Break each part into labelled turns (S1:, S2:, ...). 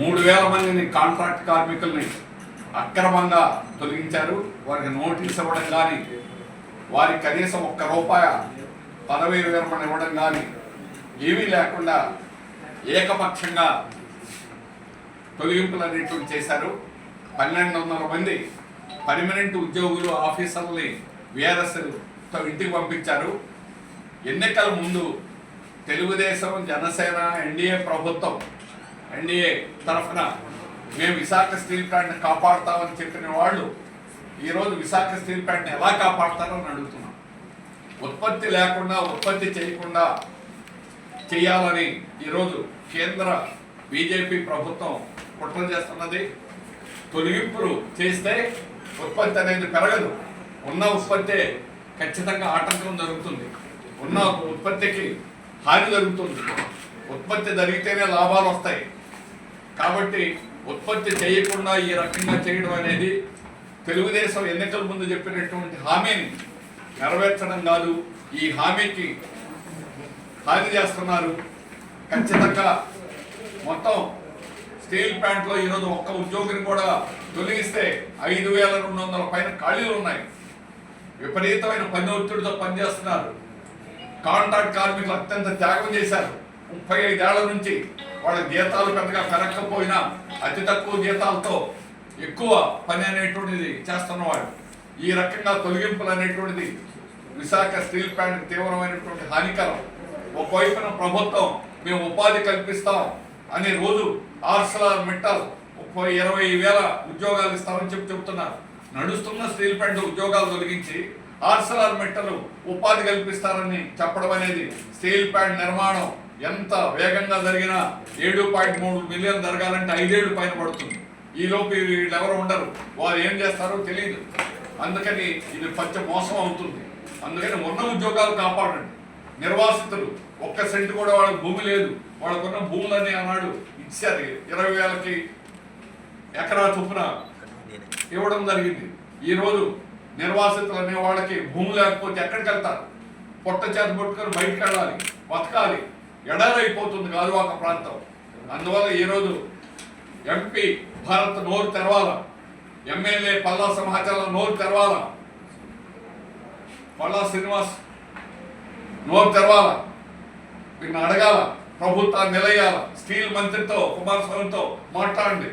S1: మూడు వేల మందిని కాంట్రాక్ట్ కార్మికుల్ని అక్రమంగా తొలగించారు. వారికి నోటీస్ ఇవ్వడం కానీ వారికి కనీసం ఒక్క రూపాయ పదవి విరమణ ఇవ్వడం కానీ ఏమీ లేకుండా ఏకపక్షంగా తొలగింపులు అనేటువంటి చేశారు. పన్నెండు వందల మంది పర్మనెంట్ ఉద్యోగులు ఆఫీసర్ని వీఆర్ఎస్తో ఇంటికి పంపించారు. ఎన్నికల ముందు తెలుగుదేశం జనసేన ఎన్డీఏ ప్రభుత్వం ఎన్డీఏ తరఫున మేము విశాఖ స్టీల్ ప్లాంట్ని కాపాడుతామని చెప్పిన వాళ్ళు ఈరోజు విశాఖ స్టీల్ ప్లాంట్ని ఎలా కాపాడుతారని అడుగుతున్నాం. ఉత్పత్తి లేకుండా ఉత్పత్తి చేయకుండా చేయాలని ఈరోజు కేంద్ర బీజేపీ ప్రభుత్వం కుట్ర చేస్తున్నది. తొలగింపులు చేస్తే ఉత్పత్తి అనేది పెరగదు. ఉన్న ఉత్పత్తి ఖచ్చితంగా ఆటంకం జరుగుతుంది. ఉన్న ఉత్పత్తికి హాని జరుగుతుంది. ఉత్పత్తి జరిగితేనే లాభాలు వస్తాయి. కాబట్టి ఉత్పత్తి చేయకుండా ఈ రకంగా చేయడం అనేది తెలుగుదేశం ఎన్నికల ముందు చెప్పినటువంటి హామీని నెరవేర్చడం కాదు ఈ హామీకి హాని చేస్తున్నారు. ఖచ్చితంగా మొత్తం స్టీల్ ప్లాంట్లో ఈరోజు ఒక్క ఉద్యోగిని కూడా తొలగిస్తే ఐదు వేల రెండు వందల పైన ఖాళీలు ఉన్నాయి. విపరీతమైన పని ఒత్తిడితో పనిచేస్తున్నారు. కాంట్రాక్ట్ కార్మికులు అత్యంత త్యాగం చేశారు. ముప్పై ఐదేళ్ళ నుంచి వాళ్ళ జీతాలు పెద్దగా పెరగకపోయినా అతి తక్కువ జీతాలతో ఎక్కువ పని అనేటువంటిది చేస్తున్నవాడు. ఈ రకంగా తొలగింపులు అనేటువంటిది విశాఖ స్టీల్ ప్లాంట్ తీవ్రమైనటువంటి హానికరం. ఒకవైపున ప్రభుత్వం మేము ఉపాధి కల్పిస్తాం అనే రోజు ఆర్సలార్ మిట్టల్ ముప్పై ఇరవై వేల ఉద్యోగాలు ఇస్తామని చెప్పి చెబుతున్నారు. నడుస్తున్న స్టీల్ ప్లాంట్ ఉద్యోగాలు తొలగించి ఆర్సలార్ మిట్టలు ఉపాధి కల్పిస్తారని చెప్పడం అనేది స్టీల్ ప్లాంట్ నిర్మాణం ఎంత వేగంగా జరిగినా ఏడు పాయింట్ మూడు మిలియన్ జరగాలంటే ఐదేళ్ళు పైన పడుతుంది. ఈలోపు వీళ్ళు ఎవరు ఉండరు. వారు ఏం చేస్తారో తెలియదు అందుకని ఇది పచ్చ మోసం అవుతుంది. అందుకని ఉన్న ఉద్యోగాలు కాపాడండి. నిర్వాసితులు ఒక్క సెంట్ కూడా వాళ్ళకి భూమి లేదు. వాళ్ళకున్న భూములని అన్నాడు ఇచ్చారు. ఇరవై వేలకి ఎకరా చొప్పున ఇవ్వడం జరిగింది. ఈరోజు నిర్వాసితులు అనే వాళ్ళకి భూమి లేకపోతే ఎక్కడికి వెళ్తారు? పొట్ట చేత పట్టుకొని బయటకు వెళ్ళాలి బతకాలి. ఎడారైపోతుంది గాజువాక ప్రాంతం. అందువల్ల ఈరోజు ఎంపీ భారత్ నోరు తెరవాల. ఎమ్మెల్యే పల్లా సమాచారం నోరు తెరవాల. పల్లా శ్రీనివాస్ నోరు తెరవాల. నిన్ను అడగాల. ప్రభుత్వాన్ని నిలయాల. స్టీల్ మంత్రితో కుమారస్వామితో మాట్లాడండి.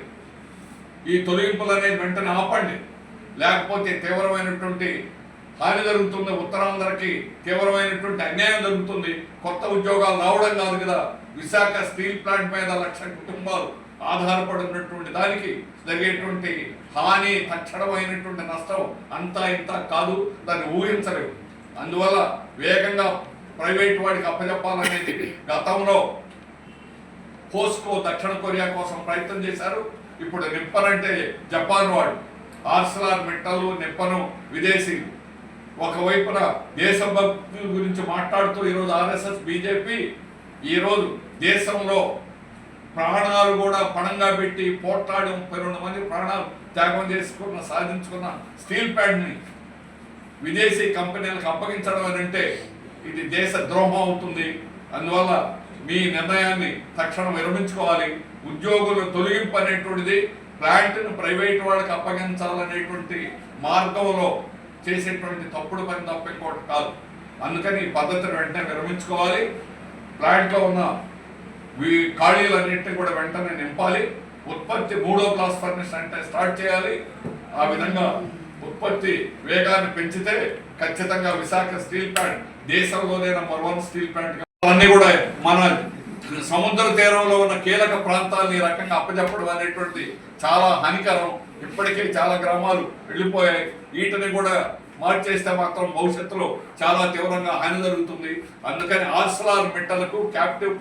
S1: ఈ తొలగింపులు అనేది వెంటనే ఆపండి. లేకపోతే తీవ్రమైనటువంటి హాని జరుగుతుంది. ఉత్తరాంధ్రకి తీవ్రమైనటువంటి అన్యాయం జరుగుతుంది. కొత్త ఉద్యోగాలు రావడం కాదు కదా. విశాఖ స్టీల్ ప్లాంట్ మీద లక్ష కుటుంబాలు ఆధారపడి ఉన్నటువంటి దానికి జరిగేటువంటి హాని తక్షణమైనటువంటి నష్టం అంతా ఇంత కాదు. దాన్ని ఊహించలేవు అందువల్ల వేగంగా ప్రైవేట్ వాడికి అప్పచెప్పాలనేది గతంలో పోస్కో దక్షిణ కొరియా కోసం ప్రయత్నం చేశారు. ఇప్పుడు నిప్పన్ అంటే జపాన్ వాడు. ఆర్సలార్ మిట్టలు నిప్పను విదేశీ ఒకవైపున దేశభక్తి గురించి మాట్లాడుతూ ఈరోజు ఆర్ఎస్ఎస్ బీజేపీ ఈరోజు దేశంలో ప్రాణాలు కూడా పణంగా పెట్టి పోట్లాడి ముప్పై రెండు మంది ప్రాణాలు త్యాగం చేసుకున్న సాధించుకున్న స్టీల్ ప్యాడ్ని విదేశీ కంపెనీలకు అప్పగించడం అని అంటే ఇది దేశ ద్రోహం అవుతుంది. అందువల్ల మీ నిర్ణయాన్ని తక్షణం విరమించుకోవాలి. ఉద్యోగులు తొలగింపు అనేటువంటిది ప్లాంట్ను ప్రైవేట్ వాళ్ళకి అప్పగించాలనేటువంటి మార్గంలో చేసేటువంటి తప్పుడు పని తప్ప కాదు. అందుకని ఈ పద్ధతిని వెంటనే విరమించుకోవాలి. ప్లాంట్లో ఉన్న వీ ఖాళీలన్నింటినీ కూడా వెంటనే నింపాలి. ఉత్పత్తి మూడో క్లాస్ ఫర్నిచర్ అంటే స్టార్ట్ చేయాలి. ఆ విధంగా ఉత్పత్తి వేగాన్ని పెంచితే ఖచ్చితంగా విశాఖ స్టీల్ ప్లాంట్ దేశంలోనే నెంబర్ వన్ స్టీల్ ప్లాంట్ అన్ని కూడా మన సముద్ర తీరంలో ఉన్న కీలక ప్రాంతాలను ఈ రకంగా అప్పచెప్పడం అనేటువంటి చాలా హానికరం. ఇప్పటికే చాలా గ్రామాలు వెళ్ళిపోయాయి. వీటిని కూడా మార్చేస్తే మాత్రం భవిష్యత్తులో చాలా తీవ్రంగా హాని జరుగుతుంది. అందుకని ఆర్సలార్ మిట్టలకు క్యాప్టివ్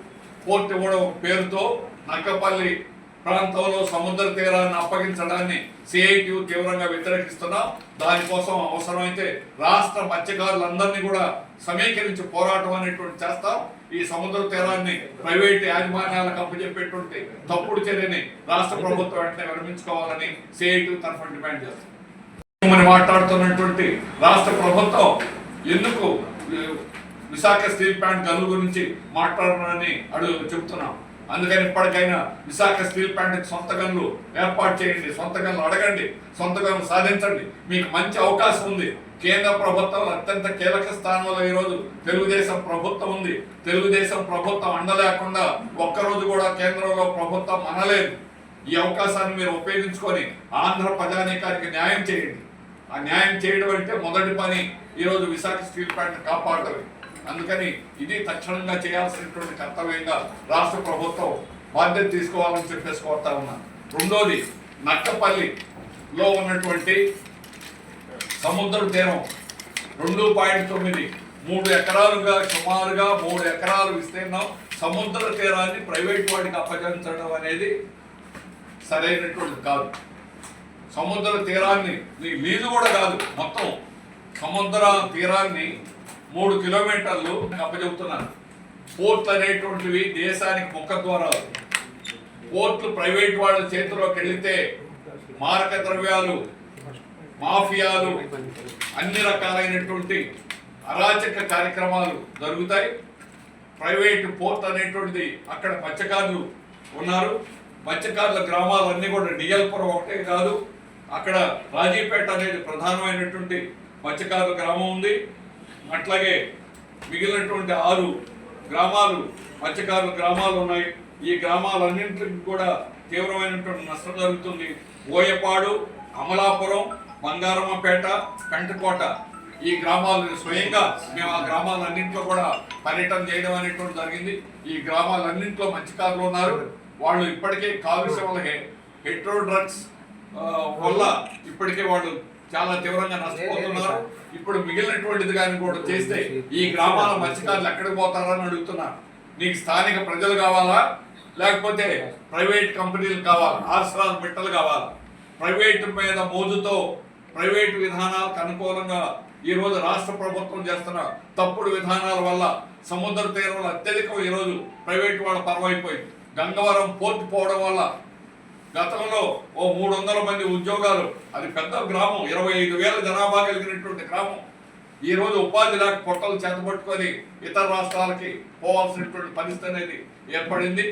S1: పోర్ట్ ఇవ్వడం పేరుతో నక్కపల్లి ప్రాంతంలో సముద్ర తీరాన్ని అప్పగించడాన్ని సిఐటి తీవ్రంగా వ్యతిరేకిస్తున్నాం. దానికోసం అవసరమైతే రాష్ట్ర మత్స్యకారులందరినీ కూడా సమీకరించి పోరాటం అనేటువంటి చేస్తాం. ఈ సముద్ర తీరాన్ని ప్రైవేట్ యాజమాన్యాలకు అప్పచెప్పేటువంటి తప్పుడు చర్యని రాష్ట్ర ప్రభుత్వం వెంటనే విరమించుకోవాలని సిఐటి తరఫున డిమాండ్ చేస్తాం మనం మాట్లాడుతున్నటువంటి రాష్ట్ర ప్రభుత్వం ఎందుకు విశాఖ స్టీల్ ప్లాంట్ గనుల గురించి మాట్లాడనని అడుగు చెప్తున్నాం. అందుకని ఇప్పటికైనా విశాఖ స్టీల్ ప్లాంట్కి సొంత గనులు ఏర్పాటు చేయండి సొంత గనులు అడగండి సొంత గనులు సాధించండి. మీకు మంచి అవకాశం ఉంది. కేంద్ర ప్రభుత్వం అత్యంత కీలక స్థానంలో ఈరోజు తెలుగుదేశం ప్రభుత్వం ఉంది. తెలుగుదేశం ప్రభుత్వం అండలేకుండా ఒక్కరోజు కూడా కేంద్రంలో ప్రభుత్వం అనలేదు. ఈ అవకాశాన్ని మీరు ఉపయోగించుకొని ఆంధ్ర ప్రజానీకానికి న్యాయం చేయండి. ఆ న్యాయం చేయడం అంటే మొదటి పని ఈరోజు విశాఖ స్టీల్ ప్లాంట్ కాపాడటమే. అందుకని ఇది తక్షణంగా చేయాల్సినటువంటి కర్తవ్యంగా రాష్ట్ర ప్రభుత్వం బాధ్యత తీసుకోవాలని చెప్పేసి కోరుతా ఉన్నాను రెండోది నక్కపల్లిలో ఉన్నటువంటి సముద్ర తీరం రెండు పాయింట్ తొమ్మిది మూడు ఎకరాలుగా సుమారుగా మూడు ఎకరాలు విస్తీర్ణం. సముద్ర తీరాన్ని ప్రైవేట్ వాడికి అప్పగించడం అనేది సరైనటువంటి కాదు. సముద్ర తీరాన్ని నీ లీజు కూడా కాదు మొత్తం సముద్ర తీరాన్ని మూడు కిలోమీటర్లు అప్పచెబుతున్నాను పోర్ట్లు అనేటువంటివి దేశానికి ముఖ ద్వారాలు. పోర్ట్లు ప్రైవేట్ వాళ్ళ చేతిలోకి వెళితే మారక ద్రవ్యాలు మాఫియాలు అన్ని రకాలైనటువంటి అరాచక కార్యక్రమాలు జరుగుతాయి. ప్రైవేట్ పోర్ట్ అనేటువంటిది అక్కడ మత్స్యకారులు ఉన్నారు. మత్స్యకారుల గ్రామాలు అన్నీ కూడా డిఎల్పురం ఒకటే కాదు. అక్కడ రాజీపేట అనేది ప్రధానమైనటువంటి మత్స్యకారుల గ్రామం ఉంది. అట్లాగే మిగిలినటువంటి ఆరు గ్రామాలు మత్స్యకారుల గ్రామాలు ఉన్నాయి. ఈ గ్రామాలన్నింటికి కూడా తీవ్రమైనటువంటి నష్టం జరుగుతుంది. ఓయపాడు అమలాపురం బంగారమ్మపేట కంటకోట ఈ గ్రామాలు స్వయంగా మేము ఆ గ్రామాలన్నింటిలో కూడా పర్యటన చేయడం అనేటువంటి జరిగింది. ఈ గ్రామాలన్నింటిలో మత్స్యకారులు ఉన్నారు. వాళ్ళు ఇప్పటికే కాలుష్యం వల్ల హెట్రో డ్రగ్స్ వల్ల ఇప్పటికే వాళ్ళు చాలా తీవ్రంగా నష్టపోతున్నారు. ఇప్పుడు మిగిలినటువంటిది కానీ కూడా చేస్తే ఈ గ్రామాల మత్స్యకారులు ఎక్కడికి పోతారని అడుగుతున్నారు. నీకు స్థానిక ప్రజలు కావాలా? లేకపోతే ప్రైవేట్ కంపెనీలు కావాలా? ఆశ్రాలు బిట్టలు కావాలా? ప్రైవేట్ మీద మోజుతో ప్రైవేట్ విధానాలకు అనుకూలంగా ఈ రోజు రాష్ట్ర ప్రభుత్వం చేస్తున్న తప్పుడు విధానాల వల్ల సముద్ర తీరంలో అత్యధికం ఈ రోజు ప్రైవేట్ వాళ్ళ పరమైపోయింది గంగవరం పోర్టు పోవడం వల్ల గతంలో ఓ మూడు వందల మంది ఉద్యోగాలు అది పెద్ద గ్రామం ఇరవై ఐదు వేల జనాభా కలిగినటువంటి గ్రామం. ఈరోజు ఉపాధి లేక పొట్టలు చేతపట్టుకొని ఇతర రాష్ట్రాలకి పోవాల్సినటువంటి పరిస్థితి అనేది ఏర్పడింది.